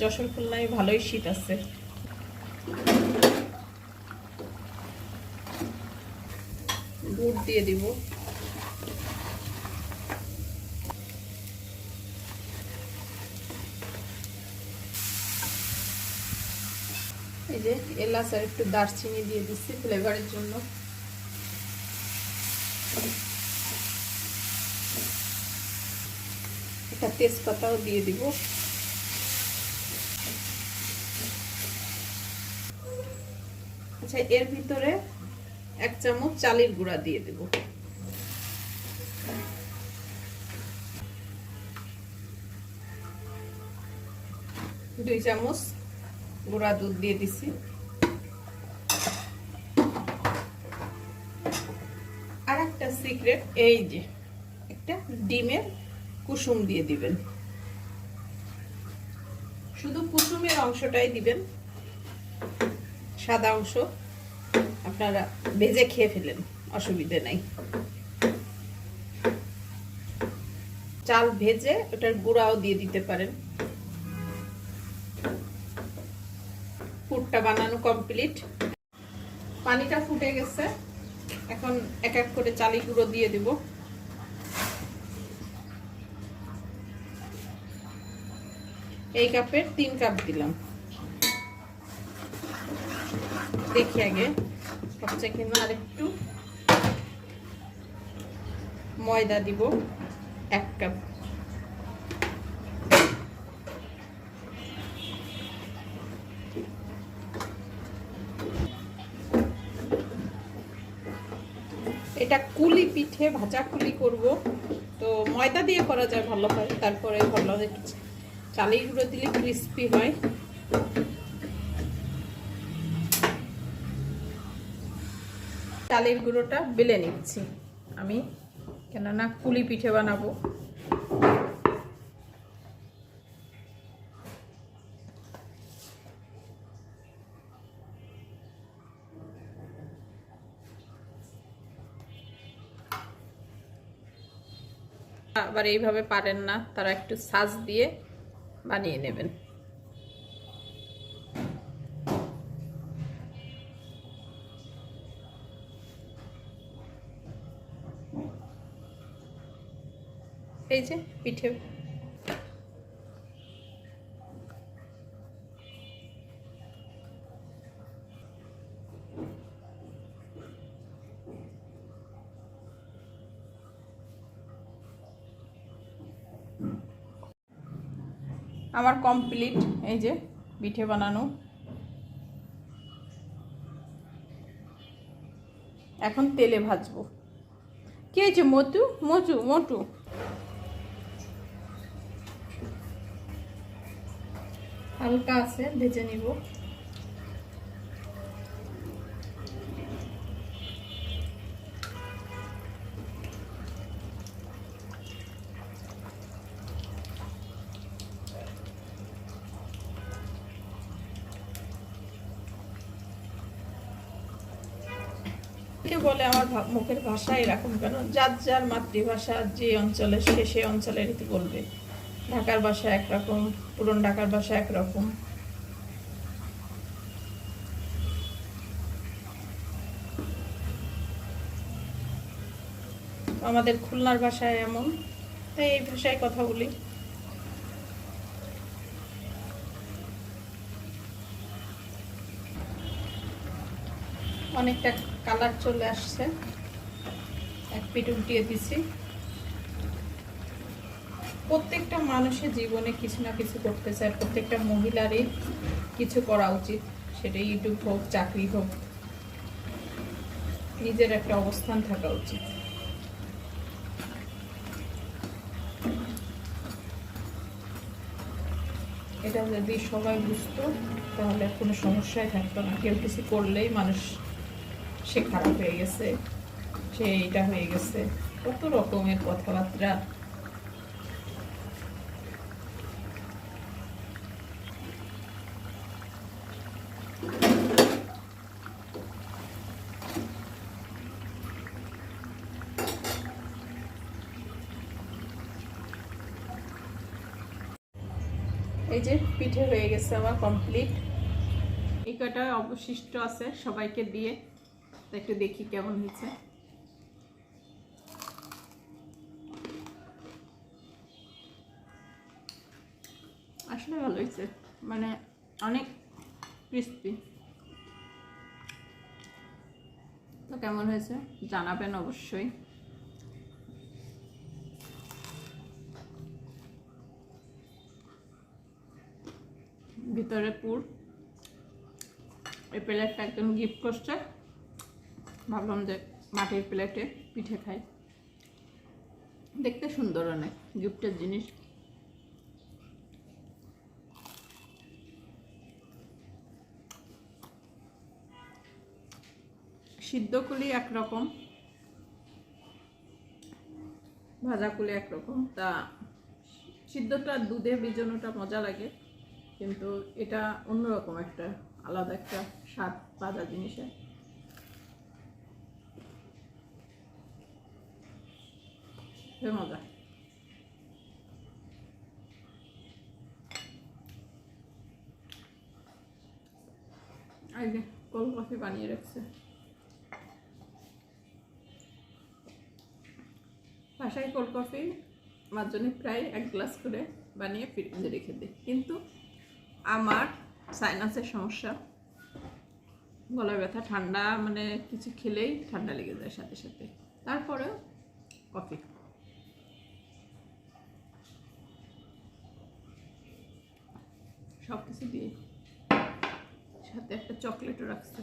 যশোর খুলনায় ভালোই শীত আছে। গুড় দিয়ে দিব। এই যে এলাচ আর একটু দারচিনি দিয়ে দিচ্ছি ফ্লেভারের জন্য। একটা তেজপাতাও দিয়ে দিব। আচ্ছা এর ভিতরে এক চামচ চালের গুঁড়া দিয়ে দেব। দুই চামচ গুঁড়া দুধ দিয়ে দিছি। আর একটা সিক্রেট, এই যে, একটা ডিমের কুসুম দিয়ে দিবেন। শুধু কুসুমের অংশটাই দিবেন। সাদা অংশ। আপনারা ভেজে খেয়ে ফেলেন অসুবিধে নাই। চাল ভেজে ওটার গুঁড়াও দিয়ে দিতে পারেন। পুরটা বানানো কমপ্লিট পানিটা ফুটে গেছে। এখন এক এক করে চালি গুঁড়ো দিয়ে দিব। এই কাপের তিন কাপ দিলাম। দেখি আগে। হচ্ছে কিনা আর একটু ময়দা দিব, এক কাপ। এটা কুলি পিঠে, ভাজা কুলি করব। তো ময়দা দিয়ে করা যায় ভালো হয় তারপরে ভালো চালের গুঁড়ো দিলে ক্রিস্পি হয়। চালের গুঁড়োটা বেলে নিচ্ছি। আমি কেননা কুলি পিঠে বানাবো। আবার এইভাবে পারেন না, তারা একটু সাজ দিয়ে বানিয়ে নেবেন। এই যে, পিঠে। আমার কমপ্লিট এই যে, পিঠে বানানো। এখন তেলে ভাজবো। কি হয়েছে মটু মটু মোটু। হালকা আছে, ভেজে নিব। কে বলে আমার মুখের ভাষা এরকম কেন? যার যার মাতৃভাষা যে অঞ্চলে সে সে অঞ্চলের বলবে। ঢাকার বাসা একরকম, পুরন ঢাকার বাসা একরকম। আমাদের খুলনার ভাষায় এমন, তাই এই ভাষায় কথা বলি। অনেকটা কালার চলে আসছে। এক পিঠ উল্টিয়ে দিছি। প্রত্যেকটা মানুষের জীবনে কিছু না কিছু করতে চায়, প্রত্যেকটা মহিলারই কিছু করা উচিত সেটা ইউটিউব হোক, চাকরি হোক, নিজের একটা অবস্থান থাকা উচিত। এটা যদি সবাই বুঝতো, তাহলে কোনো সমস্যাই থাকতো না। কেউ কিছু করলেই মানুষ, সে খারাপ হয়ে গেছে, সে এইটা হয়ে গেছে। কত রকমের কথাবার্তা এই যে পিঠে হয়ে গেছে আমার কমপ্লিট এই কয়টা অবশিষ্ট আছে সবাইকে দিয়ে। একটু দেখি কেমন হয়েছে। আসলে ভালো হয়েছে। মানে অনেক ক্রিস্পি তো কেমন হয়েছে? জানাবেন অবশ্যই। ভিতরে পুর। এই প্লেটটা একদম গিফট করছে। ভাবলাম যে মাটির প্লেটে পিঠে খাই। দেখতে সুন্দর অনেক, গিফটের জিনিস। সিদ্ধ কুলি একরকম, ভাজা কুলি একরকম। তা সিদ্ধটা দুধে ভিজানোটা মজা লাগে। কিন্তু এটা অন্যরকম একটা, আলাদা একটা স্বাদ জিনিসের খুবই মজা। এই কোল্ড কফি বানিয়ে রাখছে। বাসায় কোল্ড কফি আমার প্রায় এক গ্লাস করে বানিয়ে ফ্রিজে রেখে দিই। কিন্তু আমার সাইনাসের সমস্যা। গলা ব্যথা, ঠান্ডা মানে কিছু খেলেই ঠান্ডা লেগে যায় সাথে সাথে। তারপরেও কফি সব কিছু দিয়ে সাথে একটা চকলেটও রাখছে।